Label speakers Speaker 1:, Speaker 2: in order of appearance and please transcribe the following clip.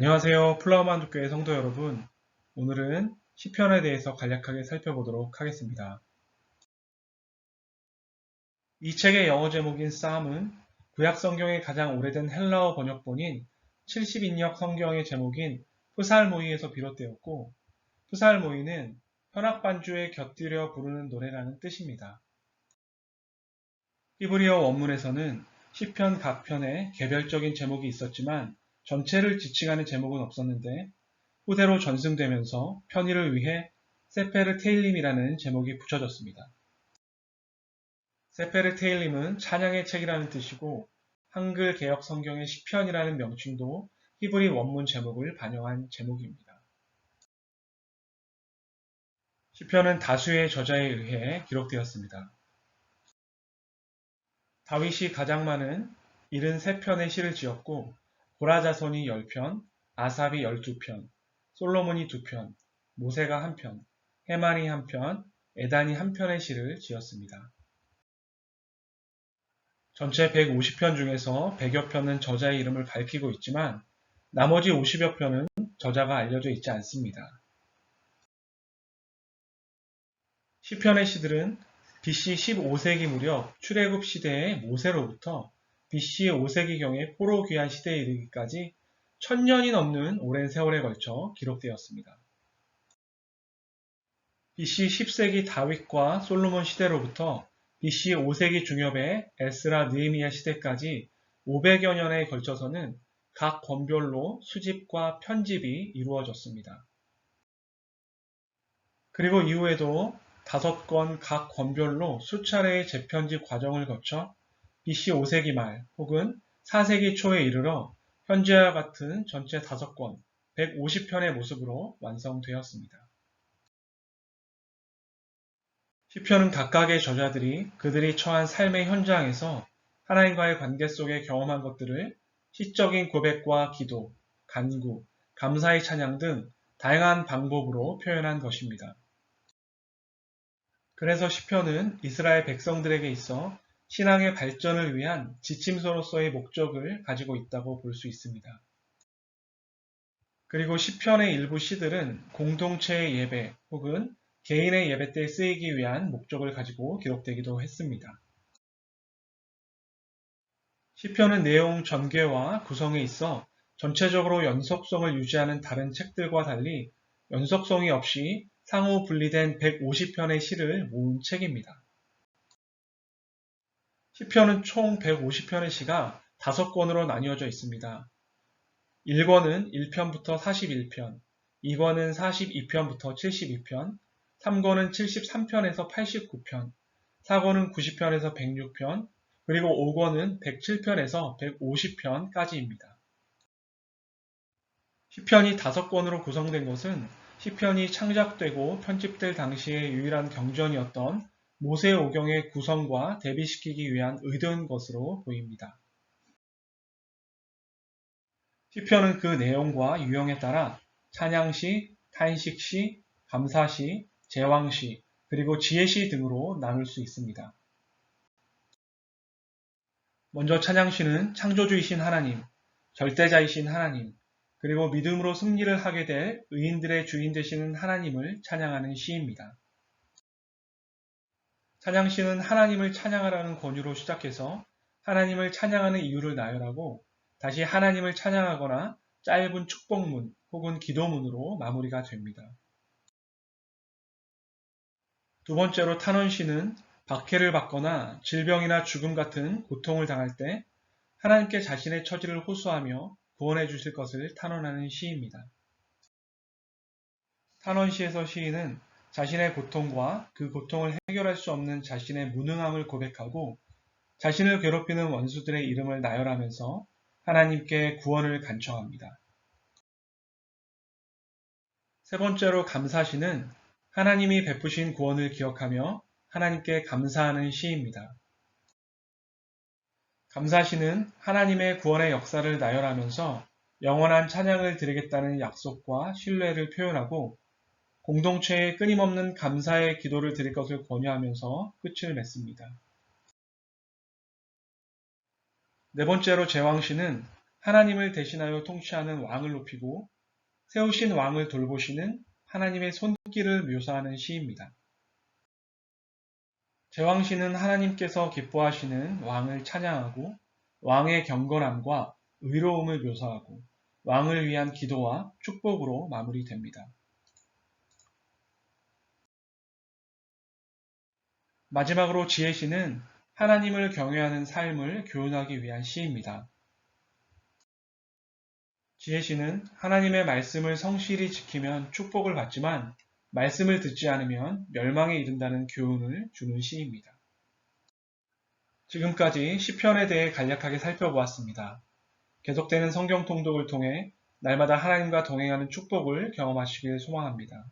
Speaker 1: 안녕하세요. 플라우만두교회 성도 여러분. 오늘은 시편에 대해서 간략하게 살펴보도록 하겠습니다. 이 책의 영어 제목인 쌈은 구약 성경의 가장 오래된 헬라어 번역본인 70인역 성경의 제목인 프살모이에서 비롯되었고 프살모이는 현악 반주에 곁들여 부르는 노래라는 뜻입니다. 히브리어 원문에서는 시편 각 편에 개별적인 제목이 있었지만 전체를 지칭하는 제목은 없었는데 후대로 전승되면서 편의를 위해 세페르 테일림이라는 제목이 붙여졌습니다. 세페르 테일림은 찬양의 책이라는 뜻이고 한글 개혁 성경의 시편이라는 명칭도 히브리 원문 제목을 반영한 제목입니다. 시편은 다수의 저자에 의해 기록되었습니다. 다윗이 가장 많은 73편의 시를 지었고 고라자손이 10편, 아삽이 12편, 솔로몬이 2편, 모세가 1편, 해만이 1편, 에단이 1편의 시를 지었습니다. 전체 150편 중에서 100여 편은 저자의 이름을 밝히고 있지만 나머지 50여 편은 저자가 알려져 있지 않습니다. 시편의 시들은 BC 15세기 무렵 출애굽 시대의 모세로부터 BC 5세기경의 포로 귀환 시대에 이르기까지 천년이 넘는 오랜 세월에 걸쳐 기록되었습니다. BC 10세기 다윗과 솔로몬 시대로부터 BC 5세기 중엽의 에스라 느헤미야 시대까지 500여 년에 걸쳐서는 각 권별로 수집과 편집이 이루어졌습니다. 그리고 이후에도 다섯 권 각 권별로 수차례의 재편집 과정을 거쳐 BC 5세기 말 혹은 4세기 초에 이르러 현재와 같은 전체 5권 150편의 모습으로 완성되었습니다. 시편은 각각의 저자들이 그들이 처한 삶의 현장에서 하나님과의 관계 속에 경험한 것들을 시적인 고백과 기도, 간구, 감사의 찬양 등 다양한 방법으로 표현한 것입니다. 그래서 시편은 이스라엘 백성들에게 있어 신앙의 발전을 위한 지침서로서의 목적을 가지고 있다고 볼 수 있습니다. 그리고 시편의 일부 시들은 공동체의 예배 혹은 개인의 예배 때 쓰이기 위한 목적을 가지고 기록되기도 했습니다. 시편은 내용 전개와 구성에 있어 전체적으로 연속성을 유지하는 다른 책들과 달리 연속성이 없이 상호 분리된 150편의 시를 모은 책입니다. 시편은 총 150편의 시가 5권으로 나뉘어져 있습니다. 1권은 1편부터 41편, 2권은 42편부터 72편, 3권은 73편에서 89편, 4권은 90편에서 106편, 그리고 5권은 107편에서 150편까지입니다. 시편이 5권으로 구성된 것은 시편이 창작되고 편집될 당시의 유일한 경전이었던 모세 오경의 구성과 대비시키기 위한 의도인 것으로 보입니다. 시편은 그 내용과 유형에 따라 찬양시, 탄식시, 감사시, 제왕시, 그리고 지혜시 등으로 나눌 수 있습니다. 먼저 찬양시는 창조주이신 하나님, 절대자이신 하나님, 그리고 믿음으로 승리를 하게 될 의인들의 주인 되시는 하나님을 찬양하는 시입니다. 찬양시는 하나님을 찬양하라는 권유로 시작해서 하나님을 찬양하는 이유를 나열하고 다시 하나님을 찬양하거나 짧은 축복문 혹은 기도문으로 마무리가 됩니다. 두 번째로 탄원시는 박해를 받거나 질병이나 죽음 같은 고통을 당할 때 하나님께 자신의 처지를 호소하며 구원해 주실 것을 탄원하는 시입니다. 탄원시에서 시인은 자신의 고통과 그 고통을 해결할 수 없는 자신의 무능함을 고백하고 자신을 괴롭히는 원수들의 이름을 나열하면서 하나님께 구원을 간청합니다. 세 번째로 감사시는 하나님이 베푸신 구원을 기억하며 하나님께 감사하는 시입니다. 감사시는 하나님의 구원의 역사를 나열하면서 영원한 찬양을 드리겠다는 약속과 신뢰를 표현하고 공동체에 끊임없는 감사의 기도를 드릴 것을 권유하면서 끝을 맺습니다. 네 번째로 제왕시는 하나님을 대신하여 통치하는 왕을 높이고 세우신 왕을 돌보시는 하나님의 손길을 묘사하는 시입니다. 제왕시는 하나님께서 기뻐하시는 왕을 찬양하고 왕의 경건함과 의로움을 묘사하고 왕을 위한 기도와 축복으로 마무리됩니다. 마지막으로 지혜시는 하나님을 경외하는 삶을 교훈하기 위한 시입니다. 지혜시는 하나님의 말씀을 성실히 지키면 축복을 받지만 말씀을 듣지 않으면 멸망에 이른다는 교훈을 주는 시입니다. 지금까지 시편에 대해 간략하게 살펴보았습니다. 계속되는 성경 통독을 통해 날마다 하나님과 동행하는 축복을 경험하시길 소망합니다.